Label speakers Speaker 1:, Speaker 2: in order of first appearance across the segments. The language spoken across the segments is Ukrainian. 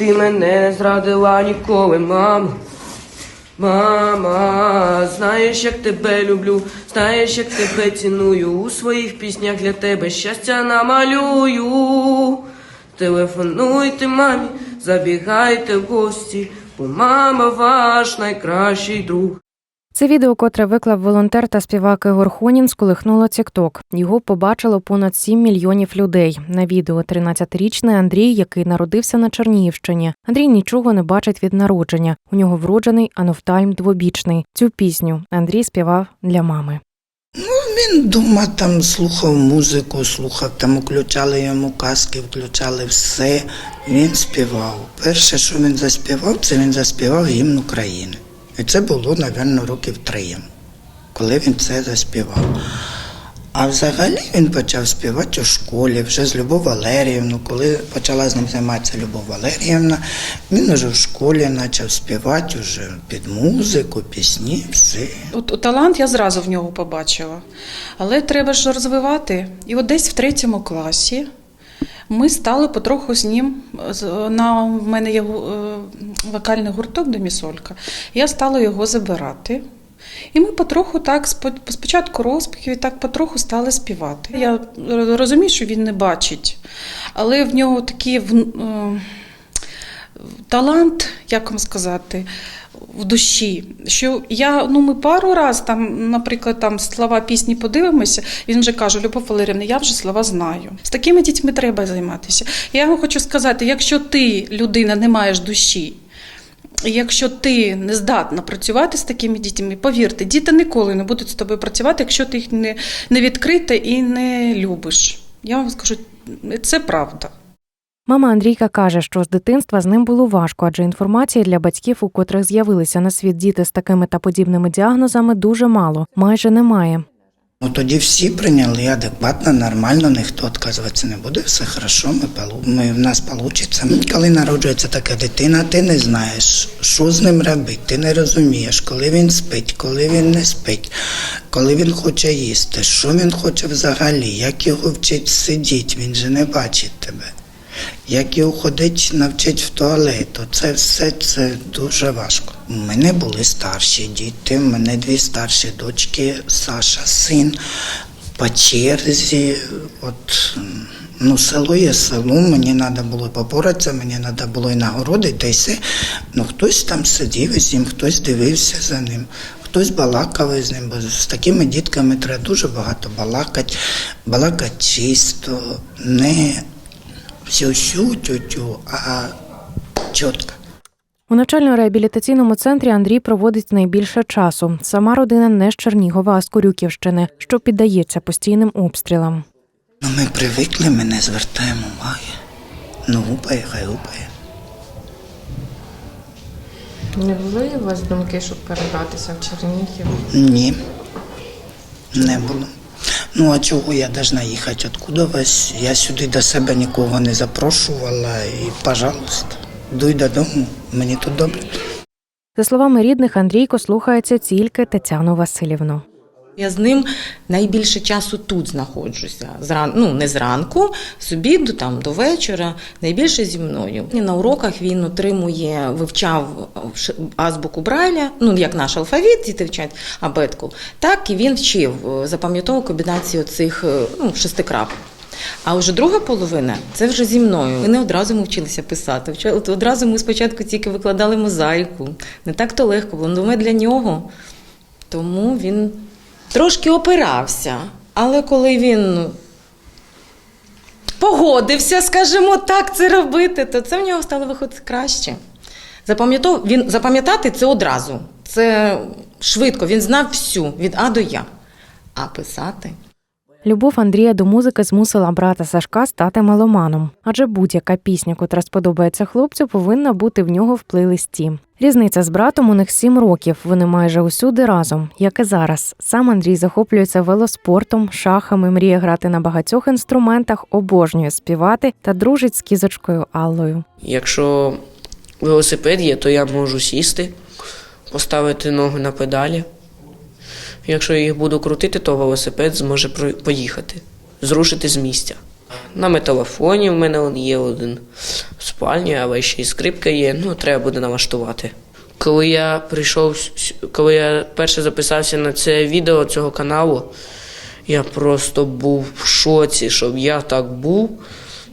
Speaker 1: Ти мене зрадила ніколи, мама. Мама, знаєш, як тебе люблю, знаєш, як тебе ціную. У своїх піснях для тебе щастя намалюю. Телефонуйте мамі, забігайте в гості, бо мама ваш найкращий друг.
Speaker 2: Це відео, котре виклав волонтер та співак Ігор Хонін, сколихнуло TikTok. Його побачило понад 7 мільйонів людей. На відео 13-річний Андрій, який народився на Чернігівщині. Андрій нічого не бачить від народження. У нього вроджений анофтальм двобічний. Цю пісню Андрій співав для мами.
Speaker 3: Ну, Він вдома там слухав музику, слухав, там включали йому казки, включали все. Він співав. Перше, що він заспівав, це він заспівав гімн України. І це було, мабуть, років три коли він це заспівав. А взагалі він почав співати у школі вже з Любов Валеріївну. Коли почала з ним займатися Любов Валеріївна, він уже в школі почав співати вже під музику, пісні, все.
Speaker 4: От талант я зразу в нього побачила. Але треба ж розвивати. І от десь в третьому класі ми стали потроху з ним. На, в мене є е, вокальний гурток Домісолька. Я стала його забирати. І ми потроху так, спочатку розпівів, і так потроху стали співати. Я розумію, що він не бачить, але в нього такі в- е, талант, як вам сказати, в душі. Що я, ну ми пару раз там, наприклад, там слова пісні подивимося, він вже каже, Любов Валерівна, я вже слова знаю. З такими дітьми треба займатися. Я вам хочу сказати, якщо ти, людина, не маєш душі, Якщо ти не здатна працювати з такими дітьми, повірте, діти ніколи не будуть з тобою працювати, якщо ти їх не, не відкрита і не любиш. Я вам скажу, це правда.
Speaker 2: Мама Андрійка каже, що з дитинства з ним було важко, адже інформації для батьків, у котрих з'явилися на світ діти з такими та подібними діагнозами, дуже мало, майже немає.
Speaker 3: Ну тоді всі прийняли адекватно, нормально, ніхто відказуватися не буде, все хорошо, ми, ми, в нас вийде. Коли народжується така дитина, ти не знаєш, що з ним робити, ти не розумієш, коли він спить, коли він не спить, коли він хоче їсти, що він хоче взагалі, як його вчить сидіти, він же не бачить тебе. Як його ходить, навчить в туалет, це все це дуже важко. У мене були старші діти, у мене дві старші дочки, Саша, син по черзі. От, ну, село є село, мені треба було попоратися, мені треба було і нагороди, та й все. Ну, хтось там сидів із ним, хтось дивився за ним. Хтось балакав із ним, бо з такими дітками треба дуже багато балакати, балакати чисто, не всю тютю, а чітко.
Speaker 2: У навчально-реабілітаційному центрі Андрій проводить найбільше часу. Сама родина не з Чернігова, а з Корюківщини, що піддається постійним обстрілам.
Speaker 3: Ну, ми привикли, ми не звертаємо уваги. Ну, гупає, хай гупає.
Speaker 5: Не були у вас думки, щоб перебратися в Чернігів?
Speaker 3: Ні, не було. Ну, а чого я должна їхати? Откуда вас? Я сюди до себе нікого не запрошувала і, пожалуйста, дуй додому, мені тут добре.
Speaker 2: За словами рідних, Андрійко слухається тільки Тетяну Васильівну.
Speaker 6: Я з ним найбільше часу тут знаходжуся. Зран... Ну, не зранку, з обіду, там, до вечора, найбільше зі мною. І на уроках він отримує, вивчав азбуку Брайля, ну, як наш алфавіт, діти вчать абетку, так і він вчив, е, запам'ятовував комбінацію цих е, ну, шестикрапок. А вже друга половина це вже зі мною. Ми не одразу ми вчилися писати. Одразу ми спочатку тільки викладали мозаїку. Не так то легко було. Ну, ми для нього. Тому він трошки опирався. Але коли він погодився, скажімо так, це робити, то це в нього стало виходити краще. Запам'ятав Він запам'ятати це одразу. Це швидко. Він знав всю від А до Я. А писати.
Speaker 2: Любов Андрія до музики змусила брата Сашка стати меломаном, адже будь-яка пісня, котра сподобається хлопцю, повинна бути в нього в плейлисті. Різниця з братом у них сім років. Вони майже усюди разом, як і зараз. Сам Андрій захоплюється велоспортом, шахами, мріє грати на багатьох інструментах, обожнює співати та дружить з кізочкою Аллою.
Speaker 1: Якщо велосипед є, то я можу сісти, поставити ноги на педалі. Якщо їх буду крутити, то велосипед зможе поїхати, зрушити з місця. на металофоні в мене є один в спальні, але ще й скрипка є, ну треба буде налаштувати. Коли я прийшов, коли я перше записався на це відео цього каналу, я просто був в шоці, щоб я так був.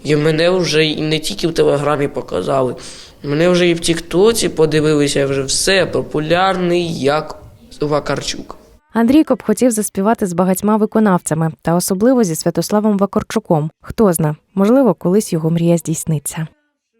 Speaker 1: І мене вже і не тільки в Телеграмі показали, мене вже і в Тіктоці подивилися вже все популярний як Вакарчук.
Speaker 2: Андрійко Коп хотів заспівати з багатьма виконавцями та особливо зі Святославом Вакарчуком. Хто зна, можливо, колись його мрія здійсниться.